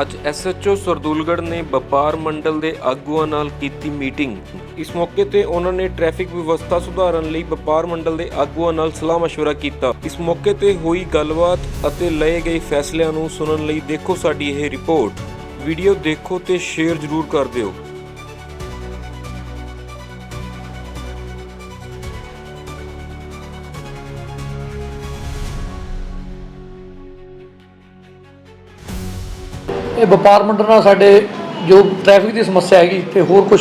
ਅੱਜ ਐਸਐਚਓ ਸਰਦੂਲਗੜ੍ਹ ਨੇ ਵਪਾਰ ਮੰਡਲ ਦੇ ਆਗੂਆਂ ਨਾਲ ਕੀਤੀ ਮੀਟਿੰਗ ਇਸ ਮੌਕੇ ਤੇ ਉਹਨਾਂ ਨੇ ਟ੍ਰੈਫਿਕ ਵਿਵਸਥਾ ਸੁਧਾਰਨ ਲਈ ਵਪਾਰ ਮੰਡਲ ਦੇ ਆਗੂਆਂ ਨਾਲ ਸਲਾਹ مشورہ ਕੀਤਾ ਇਸ ਮੌਕੇ ਤੇ ਹੋਈ ਗੱਲਬਾਤ ਅਤੇ ਲਏ ਗਏ ਫੈਸਲਿਆਂ ਨੂੰ ਸੁਣਨ ਲਈ ਦੇਖੋ ਸਾਡੀ ਇਹ ਰਿਪੋਰਟ ਵੀਡੀਓ ਦੇਖੋ ਤੇ ਸ਼ੇਅਰ ਜ਼ਰੂਰ ਕਰ ਦਿਓ ਇਹ ਵਪਾਰ ਮੰਡਲ ਨਾਲ ਸਾਡੇ ਜੋ ਟ੍ਰੈਫਿਕ ਦੀ ਸਮੱਸਿਆ ਹੈਗੀ ਤੇ ਹੋਰ ਕੁਝ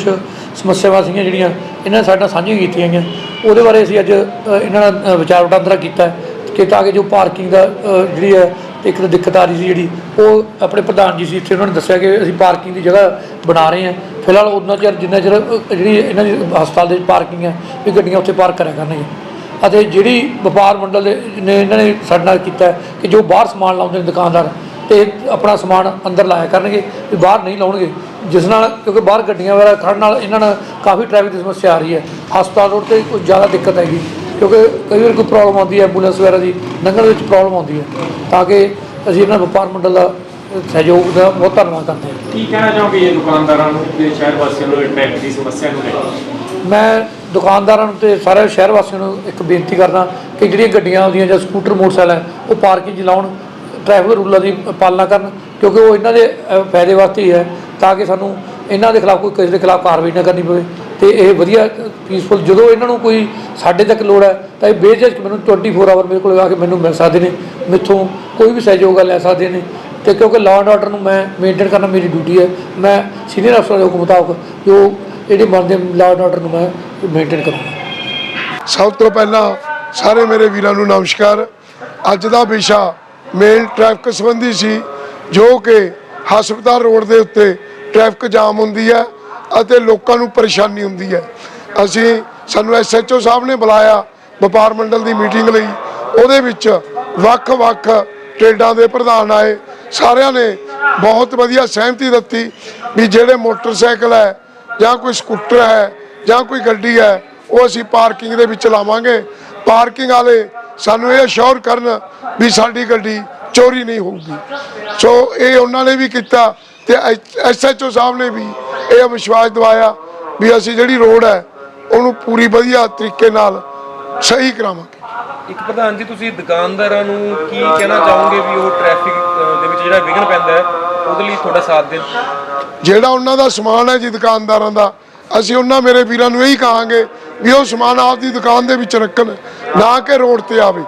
ਸਮੱਸਿਆਵਾਂ ਸੀਗੀਆਂ ਜਿਹੜੀਆਂ, ਇਹਨਾਂ ਨੇ ਸਾਡੇ ਨਾਲ ਸਾਂਝੀਆਂ ਕੀਤੀਆਂ ਗਈਆਂ। ਉਹਦੇ ਬਾਰੇ ਅਸੀਂ ਅੱਜ ਇਹਨਾਂ ਨਾਲ ਵਿਚਾਰ ਵਟਾਂਦਰਾ ਕੀਤਾ ਕਿ ਤਾਂ ਕਿ ਜੋ ਪਾਰਕਿੰਗ ਦਾ ਜਿਹੜੀ ਹੈ ਇੱਕ ਤਾਂ ਦਿੱਕਤ ਆ ਰਹੀ ਸੀ ਜਿਹੜੀ, ਉਹ ਆਪਣੇ ਪ੍ਰਧਾਨ ਜੀ ਸੀ ਇੱਥੇ, ਉਹਨਾਂ ਨੇ ਦੱਸਿਆ ਕਿ ਅਸੀਂ ਪਾਰਕਿੰਗ ਦੀ ਜਗ੍ਹਾ ਬਣਾ ਰਹੇ ਹਾਂ। ਫਿਲਹਾਲ ਉਹਨਾਂ ਚਿਰ, ਜਿੰਨਾ ਚਿਰ ਜਿਹੜੀ ਇਹਨਾਂ ਦੀ ਹਸਪਤਾਲ ਦੇ ਪਾਰਕਿੰਗ ਹੈ, ਵੀ ਗੱਡੀਆਂ ਉੱਥੇ ਪਾਰਕ ਕਰਿਆ ਕਰਨਗੀਆਂ। ਅਤੇ ਜਿਹੜੀ ਵਪਾਰ ਮੰਡਲ ਦੇ ਨੇ ਇਹਨਾਂ ਨੇ ਸਾਡੇ ਨਾਲ ਕੀਤਾ ਕਿ ਜੋ ਬਾਹਰ ਸਮਾਨ ਲਾਉਂਦੇ ਨੇ ਦੁਕਾਨਦਾਰ ਤੇ ਆਪਣਾ ਸਮਾਨ ਅੰਦਰ ਲਾਇਆ ਕਰਨਗੇ ਵੀ ਬਾਹਰ ਨਹੀਂ ਲਾਉਣਗੇ। ਜਿਸ ਨਾਲ ਕਿਉਂਕਿ ਬਾਹਰ ਗੱਡੀਆਂ ਵਗੈਰਾ ਖੜਨ ਨਾਲ ਇਹਨਾਂ ਨਾਲ ਕਾਫੀ ਟ੍ਰੈਫਿਕ ਦੀ ਸਮੱਸਿਆ ਆ ਰਹੀ ਹੈ। ਹਸਪਤਾਲ ਰੋਡ ਤੇ ਕੁਝ ਜ਼ਿਆਦਾ ਦਿੱਕਤ ਹੈਗੀ। ਕਿਉਂਕਿ ਕਈ ਵਾਰ ਕੋਈ ਪ੍ਰੋਬਲਮ ਆਉਂਦੀ ਹੈ ਐਂਬੂਲੈਂਸ ਵਗੈਰਾ ਦੀ ਲੰਘਣ ਵਿੱਚ ਪ੍ਰੋਬਲਮ ਆਉਂਦੀ ਹੈ। ਤਾਂ ਕਿ ਅਸੀਂ ਇਹਨਾਂ ਵਪਾਰ ਮੰਡਲ ਦਾ ਸਹਿਯੋਗ ਦਾ ਬਹੁਤ ਧੰਨਵਾਦ ਕਰਦੇ ਹਾਂ। ਕੀ ਕਹਿਣਾ ਚਾਹੋਗੇ ਇਹ ਦੁਕਾਨਦਾਰਾਂ ਨੂੰ ਤੇ ਸ਼ਹਿਰ ਵਾਸੀਆਂ ਨੂੰ ਟ੍ਰੈਫਿਕ ਦੀ ਸਮੱਸਿਆ ਨੂੰ ਲੈ ਕੇ? ਮੈਂ ਦੁਕਾਨਦਾਰਾਂ ਨੂੰ ਤੇ ਸਾਰੇ ਸ਼ਹਿਰ ਵਾਸੀਆਂ ਨੂੰ ਇੱਕ ਬੇਨਤੀ ਕਰਦਾ ਕਿ ਜਿਹੜੀਆਂ ਗੱਡੀਆਂ ਆਉਂਦੀਆਂ ਜਾਂ ਸਕੂਟਰ ਮੋਟਰਸਾਈਕਲ ਹੈ ਉਹ ਪਾਰਕਿੰਗ 'ਚ ਲਾਉਣ। ਟ੍ਰੈਫਿਕ ਰੂਲਾਂ ਦੀ ਪਾਲਣਾ ਕਰਨ, ਕਿਉਂਕਿ ਉਹ ਇਹਨਾਂ ਦੇ ਫਾਇਦੇ ਵਾਸਤੇ ਹੀ ਹੈ, ਤਾਂ ਕਿ ਸਾਨੂੰ ਇਹਨਾਂ ਦੇ ਖਿਲਾਫ ਕੋਈ ਕਿਸੇ ਦੇ ਖਿਲਾਫ ਕਾਰਵਾਈ ਨਾ ਕਰਨੀ ਪਵੇ। ਤੇ ਇਹ ਵਧੀਆ ਪੀਸਫੁਲ ਜਦੋਂ ਇਹਨਾਂ ਨੂੰ ਕੋਈ ਸਾਡੇ ਤੱਕ ਲੋੜ ਹੈ, ਤਾਂ ਇਹ ਬੇਝਿਜਕ ਮੈਨੂੰ 24 ਆਵਰ ਮੇਰੇ ਕੋਲ ਆ ਕੇ ਮੈਨੂੰ ਮਿਲ ਸਕਦੇ ਨੇ, ਮਿੱਥੋਂ ਕੋਈ ਵੀ ਸਹਿਯੋਗ ਲੈ ਸਕਦੇ ਨੇ। ਤੇ ਕਿਉਂਕਿ ਲਾਅ ਐਂਡ ਆਰਡਰ ਨੂੰ ਮੈਂ ਮੇਨਟੇਨ ਕਰਨਾ ਮੇਰੀ ਡਿਊਟੀ ਹੈ, ਮੈਂ ਸੀਨੀਅਰ ਅਫਸਰ ਦੇ ਹੁਕਮ ਮੁਤਾਬਕ ਜੋ ਜਿਹੜੇ ਬਣਦੇ ਲਾਅ ਐਂਡ ਆਰਡਰ ਨੂੰ ਮੈਂ ਮੇਨਟੇਨ ਕਰੂੰਗਾ। ਸਭ ਤੋਂ ਪਹਿਲਾਂ ਸਾਰੇ ਮੇਰੇ ਵੀਰਾਂ ਨੂੰ ਨਮਸਕਾਰ। ਅੱਜ ਦਾ ਵਿਸ਼ਾ ਮੇਨ ਟ੍ਰੈਫਿਕ ਸੰਬੰਧੀ ਸੀ, ਜੋ ਕਿ ਹਸਪਤਾਲ ਰੋਡ ਦੇ ਉੱਤੇ ਟ੍ਰੈਫਿਕ ਜਾਮ ਹੁੰਦੀ ਹੈ ਅਤੇ ਲੋਕਾਂ ਨੂੰ ਪਰੇਸ਼ਾਨੀ ਹੁੰਦੀ ਹੈ। ਅਸੀਂ, ਸਾਨੂੰ ਐਸਐਚਓ ਸਾਹਿਬ ਨੇ ਬੁਲਾਇਆ ਵਪਾਰ ਮੰਡਲ ਦੀ ਮੀਟਿੰਗ ਲਈ। ਉਹਦੇ ਵਿੱਚ ਵੱਖ-ਵੱਖ ਟ੍ਰੇਡਾਂ ਦੇ ਪ੍ਰਧਾਨ ਆਏ। ਸਾਰਿਆਂ ਨੇ ਬਹੁਤ ਵਧੀਆ ਸਹਿਮਤੀ ਦਿੱਤੀ ਵੀ ਜਿਹੜੇ ਮੋਟਰਸਾਈਕਲ ਹੈ ਜਾਂ ਕੋਈ ਸਕੂਟਰ ਹੈ ਜਾਂ ਕੋਈ ਗੱਡੀ ਹੈ, ਉਹ ਅਸੀਂ ਪਾਰਕਿੰਗ ਦੇ ਵਿੱਚ ਲਾਵਾਂਗੇ। ਪਾਰਕਿੰਗ ਵਾਲੇ ਸਾਨੂੰ ਇਹ ਅਸ਼ੋਰ ਕਰਨ ਵੀ ਸਾਡੀ ਗੱਡੀ ਚੋਰੀ ਨਹੀਂ ਹੋਊਗੀ। ਸੋ ਇਹ ਉਹਨਾਂ ਨੇ ਵੀ ਕੀਤਾ ਤੇ ਐਸਐਚਓ ਸਾਹਿਬ ਨੇ ਵੀ ਇਹ ਵਿਸ਼ਵਾਸ ਦਿਵਾਇਆ ਵੀ ਅਸੀਂ ਜਿਹੜੀ ਰੋਡ ਹੈ ਉਹਨੂੰ ਪੂਰੀ ਵਧੀਆ ਤਰੀਕੇ ਨਾਲ ਸਹੀ ਕਰਾਵਾਂਗੇ। ਇੱਕ ਪ੍ਰਧਾਨ ਜੀ ਤੁਸੀਂ ਦੁਕਾਨਦਾਰਾਂ ਨੂੰ ਕੀ ਕਹਿਣਾ ਚਾਹੋਗੇ ਵੀ ਉਹ ਟ੍ਰੈਫਿਕ ਦੇ ਵਿੱਚ ਜਿਹੜਾ ਵਿਘਨ ਪੈਂਦਾ ਹੈ ਉਹਦੇ ਲਈ ਤੁਹਾਡਾ ਸਾਥ ਦੇਣ? ਜਿਹੜਾ ਉਹਨਾਂ ਦਾ ਸਮਾਨ ਹੈ ਜੀ ਦੁਕਾਨਦਾਰਾਂ ਦਾ ਅਸੀਂ ਉਹਨਾਂ ਮੇਰੇ ਵੀਰਾਂ ਨੂੰ ਇਹੀ ਕਹਾਂਗੇ ਵੀ ਉਹ ਸਮਾਨ ਆਪਦੀ ਦੁਕਾਨ ਦੇ ਵਿੱਚ ਰੱਖਣ। ਨਾ ਕਿ ਰੋਡ ਤੇ ਆਵੇ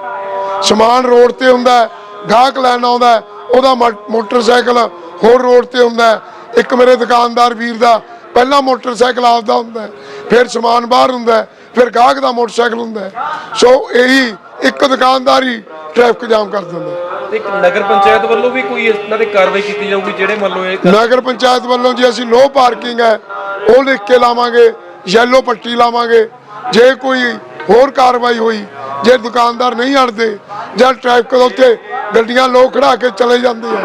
ਸਮਾਨ ਰੋਡ ਤੇ ਹੁੰਦਾ ਗਾਹਕ ਲੈਣ ਆਉਂਦਾ ਉਹਦਾ ਮੋਟਰਸਾਈਕਲ ਹੋਰ ਰੋਡ ਤੇ ਹੁੰਦਾ। ਇੱਕ ਮੇਰੇ ਦੁਕਾਨਦਾਰ ਵੀਰ ਦਾ ਪਹਿਲਾ ਮੋਟਰਸਾਈਕਲ ਆਪਦਾ ਹੁੰਦਾ ਫਿਰ ਸਮਾਨ ਬਾਹਰ ਹੁੰਦਾ ਫਿਰ ਗਾਹਕ ਦਾ ਮੋਟਰਸਾਈਕਲ ਹੁੰਦਾ। ਸੋ ਇਹੀ ਇੱਕ ਦੁਕਾਨਦਾਰ ਟ੍ਰੈਫਿਕ ਜਾਮ ਕਰ ਦਿੰਦਾ। ਤੇ ਇੱਕ ਨਗਰ ਪੰਚਾਇਤ ਵੱਲੋਂ ਵੀ ਕੋਈ ਇਹਨਾਂ ਤੇ ਕਾਰਵਾਈ ਕੀਤੀ ਜਾਊਗੀ ਜਿਹੜੇ ਮੰਨ ਲਓ ਇਹ ਨਗਰ ਪੰਚਾਇਤ ਵੱਲੋਂ ਜੀ ਅਸੀਂ ਨੋ ਪਾਰਕਿੰਗ ਹੈ ਉਹ ਲਿਖ ਕੇ ਲਾਵਾਂਗੇ ਯੈਲੋ ਪੱਟੀ ਲਾਵਾਂਗੇ ਜੇ ਕੋਈ ਹੋਰ ਕਾਰਵਾਈ ਹੋਈ ਜੇ ਦੁਕਾਨਦਾਰ ਨਹੀਂ ਹਟਦੇ ਜਾਂ ਟ੍ਰੈਫਿਕ ਦੇ ਉੱਤੇ ਗੱਡੀਆਂ ਲੋਕ ਖੜਾ ਕੇ ਚਲੇ ਜਾਂਦੇ ਆ।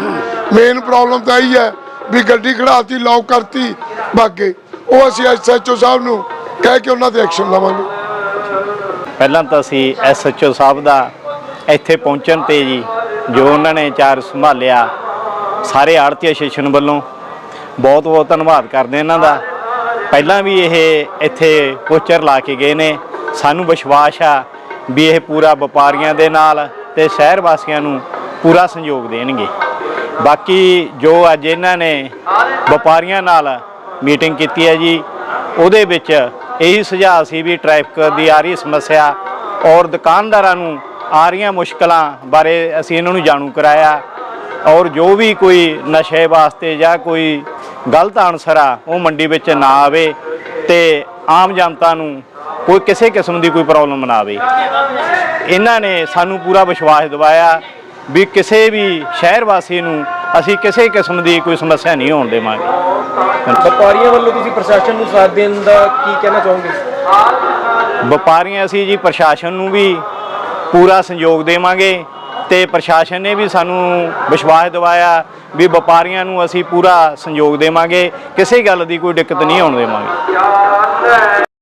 ਮੇਨ ਪ੍ਰੋਬਲਮ ਤਾਂ ਇਹੀ ਹੈ ਵੀ ਗੱਡੀ ਖੜਾਤੀ ਲੌਕ ਕਰਤੀ ਬਾਗੇ ਉਹ ਅਸੀਂ ਐਸਐਚਓ ਸਾਹਿਬ ਨੂੰ ਕਹਿ ਕੇ ਉਹਨਾਂ ਤੇ ਐਕਸ਼ਨ ਲਵਾਂਗੇ। ਪਹਿਲਾਂ ਤਾਂ ਅਸੀਂ ਐਸਐਚਓ ਸਾਹਿਬ ਦਾ ਇੱਥੇ ਪਹੁੰਚਣ ਤੇ ਜੀ ਜੋ ਉਹਨਾਂ ਨੇ ਚਾਰ ਸੰਭਾਲਿਆ, ਸਾਰੇ ਆੜਤੀ ਐਸੋਸੀਏਸ਼ਨ ਵੱਲੋਂ ਬਹੁਤ ਬਹੁਤ ਧੰਨਵਾਦ ਕਰਦੇ ਇਹਨਾਂ ਦਾ। ਪਹਿਲਾਂ ਵੀ ਇਹ ਇੱਥੇ ਪੋਚਰ ਲਾ ਕੇ ਗਏ ਨੇ, ਸਾਨੂੰ ਵਿਸ਼ਵਾਸ ਆ ਵੀ ਇਹ ਪੂਰਾ ਵਪਾਰੀਆਂ ਦੇ ਨਾਲ ਤੇ ਸ਼ਹਿਰ ਵਾਸੀਆਂ ਨੂੰ ਪੂਰਾ ਸਹਿਯੋਗ ਦੇਣਗੇ। ਬਾਕੀ ਜੋ ਅੱਜ ਇਹਨਾਂ ਨੇ ਵਪਾਰੀਆਂ ਨਾਲ ਮੀਟਿੰਗ ਕੀਤੀ ਹੈ ਜੀ, ਉਹਦੇ ਵਿੱਚ ਇਹੀ ਸੁਝਾਅ ਸੀ ਵੀ ਟ੍ਰੈਫਿਕ ਦੀ ਆ ਰਹੀ ਸਮੱਸਿਆ ਔਰ ਦੁਕਾਨਦਾਰਾਂ ਨੂੰ ਆ ਰਹੀਆਂ ਮੁਸ਼ਕਲਾਂ ਬਾਰੇ ਅਸੀਂ ਇਹਨਾਂ ਨੂੰ ਜਾਣੂ ਕਰਾਇਆ ਔਰ ਜੋ ਵੀ ਕੋਈ ਨਸ਼ੇ ਵਾਸਤੇ ਜਾਂ ਕੋਈ ਗਲਤ ਅਨਸਰ ਆ, ਉਹ ਮੰਡੀ ਵਿੱਚ ਨਾ ਆਵੇ ਤੇ ਆਮ ਜਨਤਾ ਨੂੰ ਕੋਈ ਕਿਸੇ ਕਿਸਮ ਦੀ ਕੋਈ ਪ੍ਰੋਬਲਮ ਨਾ ਆਵੇ। ਇਹਨਾਂ ਨੇ ਸਾਨੂੰ ਪੂਰਾ ਵਿਸ਼ਵਾਸ ਦਿਵਾਇਆ ਵੀ ਕਿਸੇ ਵੀ ਸ਼ਹਿਰ ਵਾਸੀ ਨੂੰ ਅਸੀਂ ਕਿਸੇ ਕਿਸਮ ਦੀ ਕੋਈ ਸਮੱਸਿਆ ਨਹੀਂ ਹੋਣ ਦੇਵਾਂਗੇ। ਵਪਾਰੀਆਂ ਵੱਲੋਂ ਤੁਸੀਂ ਪ੍ਰਸ਼ਾਸਨ ਨੂੰ ਸਾਥ ਦੇਣ ਦਾ ਕੀ ਕਹਿਣਾ ਚਾਹੋਗੇ? ਵਪਾਰੀਆਂ ਅਸੀਂ ਜੀ ਪ੍ਰਸ਼ਾਸਨ ਨੂੰ ਵੀ ਪੂਰਾ ਸਹਿਯੋਗ ਦੇਵਾਂਗੇ ਤੇ ਪ੍ਰਸ਼ਾਸਨ ਨੇ ਵੀ ਸਾਨੂੰ ਵਿਸ਼ਵਾਸ ਦਿਵਾਇਆ ਵੀ ਵਪਾਰੀਆਂ ਨੂੰ ਅਸੀਂ ਪੂਰਾ ਸਹਿਯੋਗ ਦੇਵਾਂਗੇ। ਕਿਸੇ ਗੱਲ ਦੀ ਕੋਈ ਦਿੱਕਤ ਨਹੀਂ ਆਉਣ ਦੇਵਾਂਗੇ।